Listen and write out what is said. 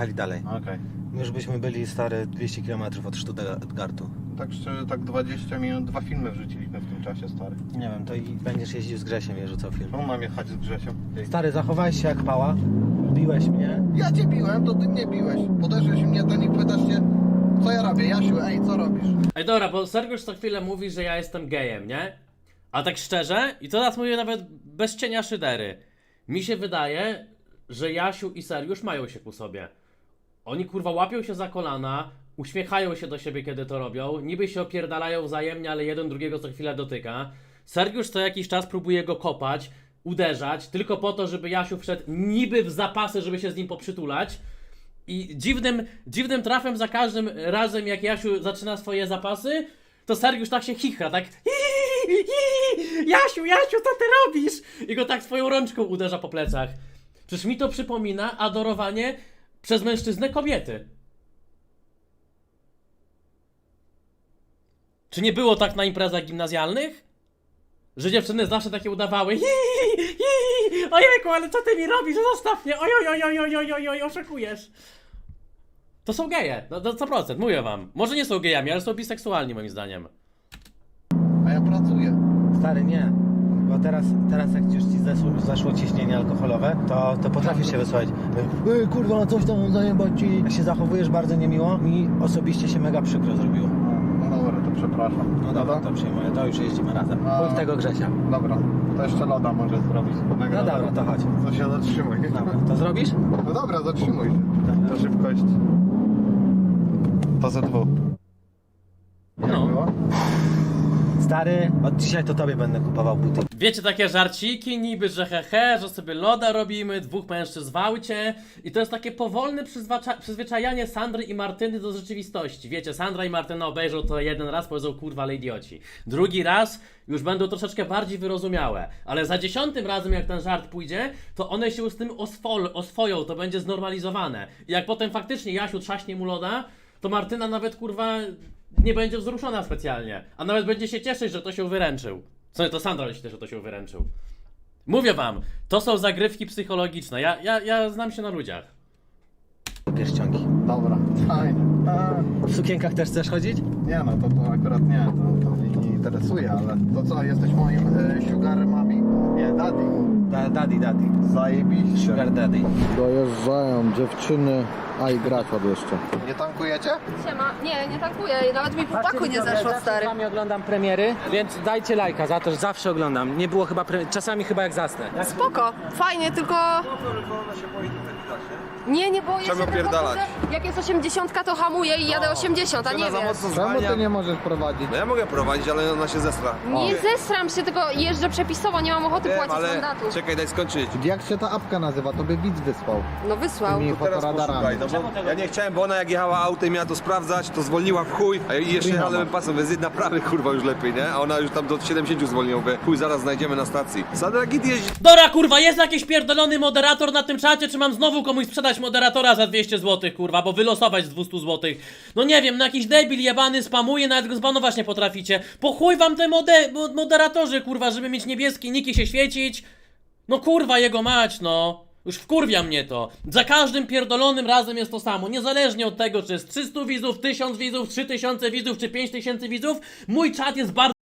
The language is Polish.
jechali dalej. Okej. My już byśmy byli stary 200 km od Stuttgartu. Tak szczerze, tak 20 minut, dwa filmy wrzuciliśmy w tym czasie, stary. Nie wiem, to i będziesz jeździł z Grzesiem, wiesz, co film. Czemu mam jechać z Grzesiem? Ej. Stary, zachowałeś się jak pała. Biłeś mnie. Ja cię biłem, to ty mnie biłeś. Podeszłeś mnie, to nie pytasz się, co ja robię. Jasiu, ej, co robisz? Ej, dobra, bo Sergiusz co chwilę mówi, że ja jestem gejem, nie? A tak szczerze, i to teraz mówię nawet bez cienia szydery, mi się wydaje, że Jasiu i Sergiusz mają się ku sobie. Oni kurwa łapią się za kolana, uśmiechają się do siebie, kiedy to robią, niby się opierdalają wzajemnie, ale jeden drugiego co chwilę dotyka. Sergiusz co jakiś czas próbuje go kopać, uderzać, tylko po to, żeby Jasiu wszedł niby w zapasy, żeby się z nim poprzytulać. I dziwnym, dziwnym trafem za każdym razem, jak Jasiu zaczyna swoje zapasy, to Sergiusz tak się chichra, tak Jasiu, Jasiu, co ty robisz? I go tak swoją rączką uderza po plecach. Przecież mi to przypomina adorowanie przez mężczyznę kobiety. Czy nie było tak na imprezach gimnazjalnych? Że dziewczyny zawsze takie udawały Ojejku, ale co ty mi robisz? Zostaw mnie! Oj, oj, oj, oj, oj, oj, oj, oszukujesz. To są geje, no to 100%, mówię wam. Może nie są gejami, ale są biseksualni moim zdaniem. A ja pracuję. Stary, nie. Bo teraz, teraz jak już ci zeszło, zaszło ciśnienie alkoholowe, to, to potrafisz się wysłać. Ej, kurwa, coś tam zajebać ci. Jak się zachowujesz bardzo niemiło, mi osobiście się mega przykro zrobiło. No dobra, to przepraszam. No dobra, to przyjmuję, to już jeździmy razem. A- w tego Grzesia. Dobra, to jeszcze loda może zrobić. No dobra, to chodź. To się zatrzymuj. Dobra, to zrobisz? No dobra, zatrzymuj się. Dobra. To szybkość. To ze dwóch. Jak No. było? Stary, od dzisiaj to tobie będę kupował buty. Wiecie, takie żarciki niby, że hehe, że sobie loda robimy, dwóch mężczyzn w aucie i to jest takie powolne przyzwyczajanie Sandry i Martyny do rzeczywistości. Wiecie, Sandra i Martyna obejrzą to jeden raz, powiedzą kurwa, ale idioci. Drugi raz już będą troszeczkę bardziej wyrozumiałe, ale za dziesiątym razem jak ten żart pójdzie, to one się z tym oswoją, to będzie znormalizowane. I jak potem faktycznie Jasiu trzaśnie mu loda, to Martyna nawet kurwa nie będzie wzruszona specjalnie, a nawet będzie się cieszyć, że to się wyręczył. Co to Sandra też, że to się wyręczył. Mówię wam, to są zagrywki psychologiczne. Ja, ja, ja znam się na ludziach. Pierścionki. Dobra, fajnie. A, W sukienkach też chcesz chodzić? Nie no, to, to akurat nie, to, to mnie nie interesuje, ale to co, jesteś moim e, sugar mami? Daddy. Da, daddy, daddy. Zajebiście. Sugar daddy. Dojeżdżają dziewczyny, a i Graciot jeszcze. Nie tankujecie? Siema. Nie, nie tankuję. Nawet mi po paku nie zeszło, stary. Czasami oglądam premiery, więc dajcie lajka za to, że zawsze oglądam. Nie było chyba, pre... czasami chyba jak zasnę. Spoko, fajnie, tylko... Nie, nie boję Czemu się, kurde, Jak jest 80, to hamuję i jadę 80, a nie Ona za mocno Czemu zwalnia. ty nie możesz prowadzić? No ja mogę prowadzić, ale ona się zestra. Nie zesram się, tylko jeżdżę przepisowo, nie mam ochoty Wiem, płacić ale mandatu. czekaj, daj skończyć. Jak się ta apka nazywa, to by widz wysłał. No wysłał. Tymi Teraz fotoradarami. poszukaj, no bo ja nie chciałem, bo ona jak jechała autem i miała to sprawdzać, to zwolniła w chuj, a i jeszcze jechałem pasem, więc jedna prawy kurwa już lepiej, nie? A ona już tam do 70 zwolniła, mówię, chuj, zaraz znajdziemy na stacji. Sandra Git jeździ Dora kurwa, jest jakiś pierdolony moderator na tym czacie, czy mam znowu komuś sprzedać moderatora za 200 zł, kurwa, bo wylosować z 200 zł. No nie wiem, no jakiś debil jebany spamuje, nawet go zbanować nie potraficie. Po chuj wam te mode mo- moderatorzy, kurwa, żeby mieć niebieski nick i się świecić. No kurwa, jego mać, no. Już wkurwia mnie to. Za każdym pierdolonym razem jest to samo. Niezależnie od tego, czy jest 300 widzów, 1000 widzów, 3000 widzów, czy 5000 widzów, mój czat jest bardzo